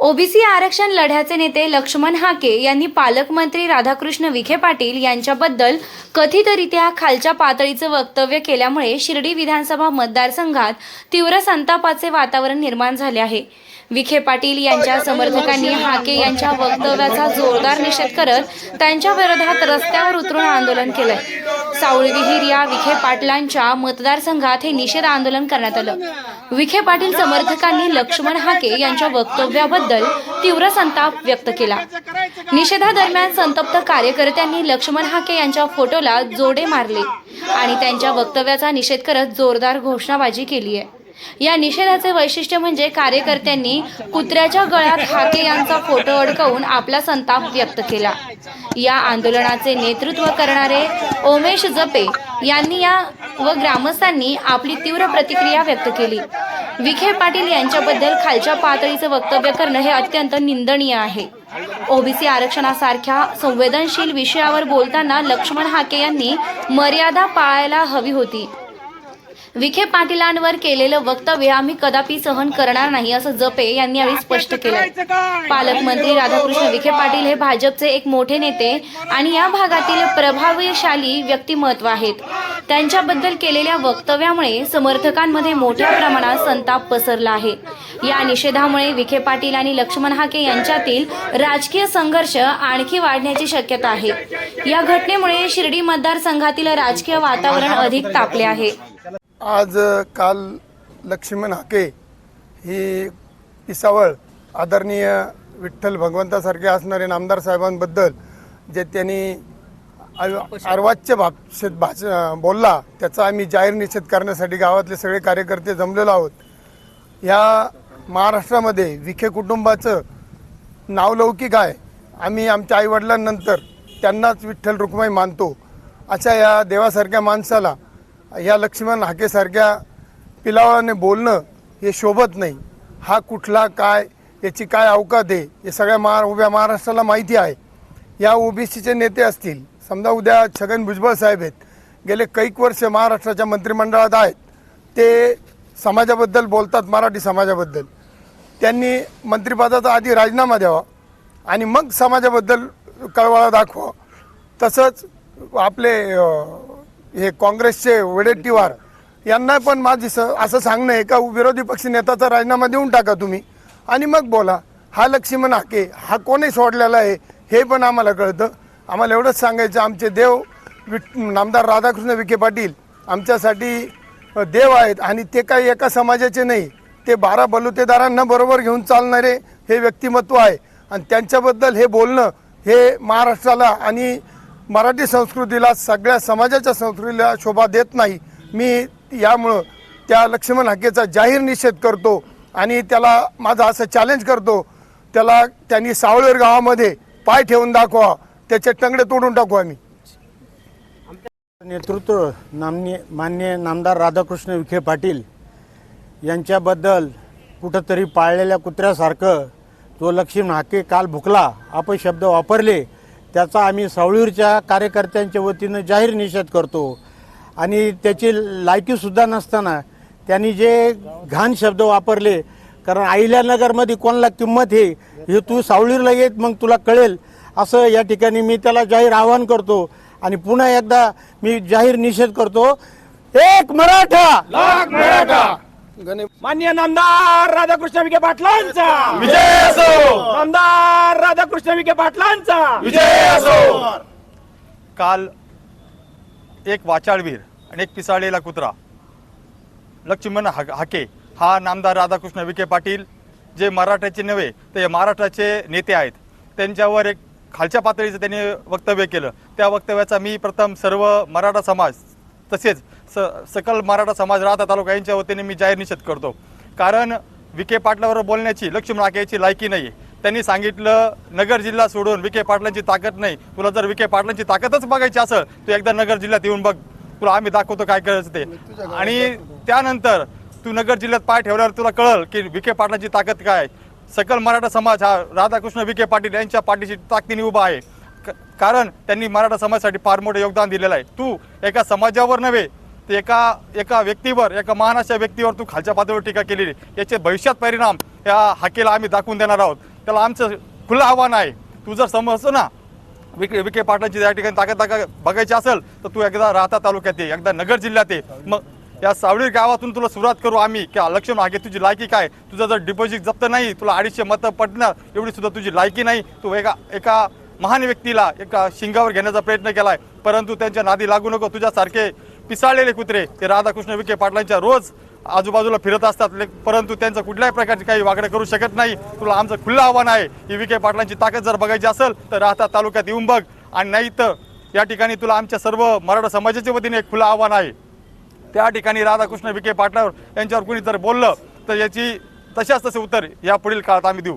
OBC आरक्षण लढ्याचे नेते लक्ष्मण हाके यांनी पालकमंत्री राधाकृष्ण विखे पाटील यांच्याबद्दल कथितरित्या खालच्या पातळीचं वक्तव्य केल्यामुळे शिर्डी विधानसभा मतदारसंघात तीव्र संतापाचे वातावरण निर्माण झाले आहे. विखे पाटील यांच्या समर्थकांनी हाके यांच्या वक्तव्याचा जोरदार निषेध करत त्यांच्या विरोधात रस्त्यावर उतरून आंदोलन केलंय. सावळविहीर या विखे पाटलांच्या मतदारसंघात हे निषेध आंदोलन करण्यात आलं. विखे पाटील समर्थकांनी लक्ष्मण हाके यांच्या वक्तव्याबद्दल तीव्र संताप व्यक्त केला. निषेधादरम्यान संतप्त कार्यकर्त्यांनी लक्ष्मण हाके यांच्या फोटोला जोडे मारले आणि त्यांच्या वक्तव्याचा निषेध करत जोरदार घोषणाबाजी केली आहे या निषेधाचे वैशिष्ट्य म्हणजे कार्यकर्त्यांनी कुत्र्याच्या गळ्यात हाके यांचा फोटो अडकवून आपला संताप व्यक्त केला. या आंदोलनाचे नेतृत्व करणारे ओमेश जपे यांनी या व ग्रामस्थांनी आपली तीव्र प्रतिक्रिया व्यक्त केली. विखे पाटील यांच्याबद्दल खालच्या पातळीचे वक्तव्य करणं हे अत्यंत निंदनीय आहे. ओबीसी आरक्षणासारख्या संवेदनशील विषयावर बोलताना लक्ष्मण हाके यांनी मर्यादा पाळायला हवी होती. विखे पाटीलांवर केलेलं वक्तव्य आम्ही कदापि सहन करणार नाही असं जपे यांनी यावेळी स्पष्ट केलं. पालकमंत्री राधाकृष्ण विखे पाटील हे भाजपचे एक मोठे नेते आणि या भागातील प्रभावशाली व्यक्तिमत्व आहेत. त्यांच्याबद्दल केलेल्या वक्तव्यामुळे समर्थकांमध्ये मोठ्या प्रमाणात संताप पसरला आहे. या निषेधामुळे विखे पाटील आणि लक्ष्मण हाके यांच्यातील राजकीय संघर्ष आणखी वाढण्याची शक्यता आहे. या घटनेमुळे शिर्डी मतदारसंघातील राजकीय वातावरण अधिक तापले आहे. आज काल लक्ष्मण हाके ही पिसावळ आदरणीय विठ्ठल भगवंतासारखे असणारे नामदार साहेबांबद्दल जे त्यांनी अर्वाच्य भाषेत भाष बोलला त्याचा आम्ही जाहीर निषेध करण्यासाठी गावातले सगळे कार्यकर्ते जमलेलो आहोत. ह्या महाराष्ट्रामध्ये विखे कुटुंबाचं नावलौकिक आहे. आम्ही आमच्या आईवडिलांनंतर त्यांनाच विठ्ठल रुक्माई मानतो. अशा या देवासारख्या माणसाला या लक्ष्मण हाकेसारख्या पिलावाने बोलणं हे शोभत नाही. हा कुठला काय याची काय अवकात आहे हे सगळ्या महा उभ्या महाराष्ट्राला माहिती आहे. या ओबीसीचे नेते असतील समजा उद्या छगन भुजबळ साहेब आहेत गेले कैक वर्ष महाराष्ट्राच्या मंत्रिमंडळात आहेत ते समाजाबद्दल बोलतात मराठी समाजाबद्दल. त्यांनी मंत्रिपदाचा आधी राजीनामा द्यावा आणि मग समाजाबद्दल कळवळा दाखवा. तसंच आपले हे काँग्रेसचे वडेट्टीवार यांना पण माझी स असं सांगणं आहे का विरोधी पक्ष नेत्याचा राजीनामा देऊन टाका तुम्ही. आणि मग बोला हा लक्ष्मण हाके हा कोणी सोडलेला आहे हे पण आम्हाला कळतं. आम्हाला एवढंच सांगायचं आमचे देव विठ नामदार राधाकृष्ण विखे पाटील आमच्यासाठी देव आहेत. आणि ते काही एका समाजाचे नाही. ते बारा बलुतेदारांना बरोबर घेऊन चालणारे हे व्यक्तिमत्व आहे. आणि त्यांच्याबद्दल हे बोलणं हे महाराष्ट्राला आणि मराठी संस्कृतीला सगळ्या समाजाच्या संस्कृतीला शोभा देत नाही. मी यामुळं त्या लक्ष्मण हाकेचा जाहीर निषेध करतो आणि त्याला माझं असं चॅलेंज करतो. त्याला त्यांनी सावळेर गावामध्ये पाय ठेवून दाखवा. त्याचे टंगडे तोडून टाकू आम्ही. नेतृत्व नामनी मान्य नामदार राधाकृष्ण विखे पाटील यांच्याबद्दल कुठंतरी पाळलेल्या कुत्र्यासारखं तो लक्ष्मण हाके काल भुकला अपशब्द वापरले त्याचा आम्ही सावळीवरच्या कार्यकर्त्यांच्या वतीनं जाहीर निषेध करतो. आणि त्याची लायकीसुद्धा नसताना त्यांनी जे घाण शब्द वापरले कारण अहिल्यानगरमध्ये कोणाला किंमत आहे हे तू सावळीरला येत मग तुला कळेल. असं या ठिकाणी मी त्याला जाहीर आवाहन करतो. आणि पुन्हा एकदा मी जाहीर निषेध करतो. एक मराठा! लाख मराठा! गणे मान्य नामदार राधाकृष्ण विखे पाटलांचा! विजय असो! नामदार राधाकृष्ण विखे पाटलांचा! विजय असो! काल एक वाचाळवीर आणि एक पिसाळलेला कुत्रा लक्ष्मण हा- हाके हा नामदार राधाकृष्ण विखे पाटील जे मराठ्याचे नव्हे ते महाराष्ट्राचे नेते आहेत. त्यांच्यावर एक खालच्या पातळीचं त्यांनी वक्तव्य केलं. त्या वक्तव्याचा मी प्रथम सर्व मराठा समाज तसेच स सकल मराठा समाज राहता तालुका यांच्या वतीने मी जाहीर निषेध करतो. कारण विखे पाटलावर बोलण्याची लक्ष्मण हाके याची लायकी नाही त्यांनी सांगितलं नगर जिल्हा सोडून विखे पाटलांची ताकद नाही. तुला जर विखे पाटलांची ताकदच बघायची असेल तू एकदा नगर जिल्ह्यात येऊन बघ. तुला आम्ही दाखवतो काय करायचं ते. आणि त्यानंतर तू नगर जिल्ह्यात पाय ठेवल्यावर तुला कळल की विखे पाटलांची ताकद काय. आहे. सकल मराठा समाज हा राधाकृष्ण विखे पाटील यांच्या पाठीशी ताकदीने उभा आहे. कारण त्यांनी मराठा समाजासाठी फार मोठं योगदान दिलेलं आहे. तू एका समाजावर नव्हे ते एका एका व्यक्तीवर एका महान अशा व्यक्तीवर तू खालच्या पातळीवर टीका केलेली याचे भविष्यात परिणाम या हाकेला आम्ही दाखवून देणार आहोत. त्याला आमचं खुलं आव्हान आहे. तू जर समजतो ना विखे विखे पाटलांची त्या ठिकाणी ताकद ताकद बघायची असेल तर तू एकदा राहता तालुक्यात ये एकदा नगर जिल्ह्यात ये. मग या सावळी गावातून तुला सुरुवात करू आम्ही. की लक्ष्मण हागे तुझी लायकी काय? तुझं जर डिपॉझिट जप्त नाही तुला अडीचशे मतं पडणार एवढी सुद्धा तुझी लायकी नाही. तू एका एका महान व्यक्तीला एका शिंगावर घेण्याचा प्रयत्न केलाय. परंतु त्यांच्या नादी लागू नको तुझ्यासारखे पिसाळलेले कुत्रे ते राधाकृष्ण विखे पाटलांच्या रोज आजूबाजूला फिरत असतात. ले- परंतु त्यांचं कुठल्याही प्रकारचे काही वागणं करू शकत नाही. तुला आमचं खुलं आव्हान आहे. ही विखे पाटलांची ताकद जर बघायची असेल तर राहता तालुक्यात येऊन बघ. आणि नाही तर या ठिकाणी तुला आमच्या सर्व मराठा समाजाच्या वतीने एक खुलं आव्हान आहे. त्या ठिकाणी राधाकृष्ण विखे पाटलावर यांच्यावर कुणी जर बोललं तर याची तशाच तसे उत्तर या पुढील काळात आम्ही देऊ.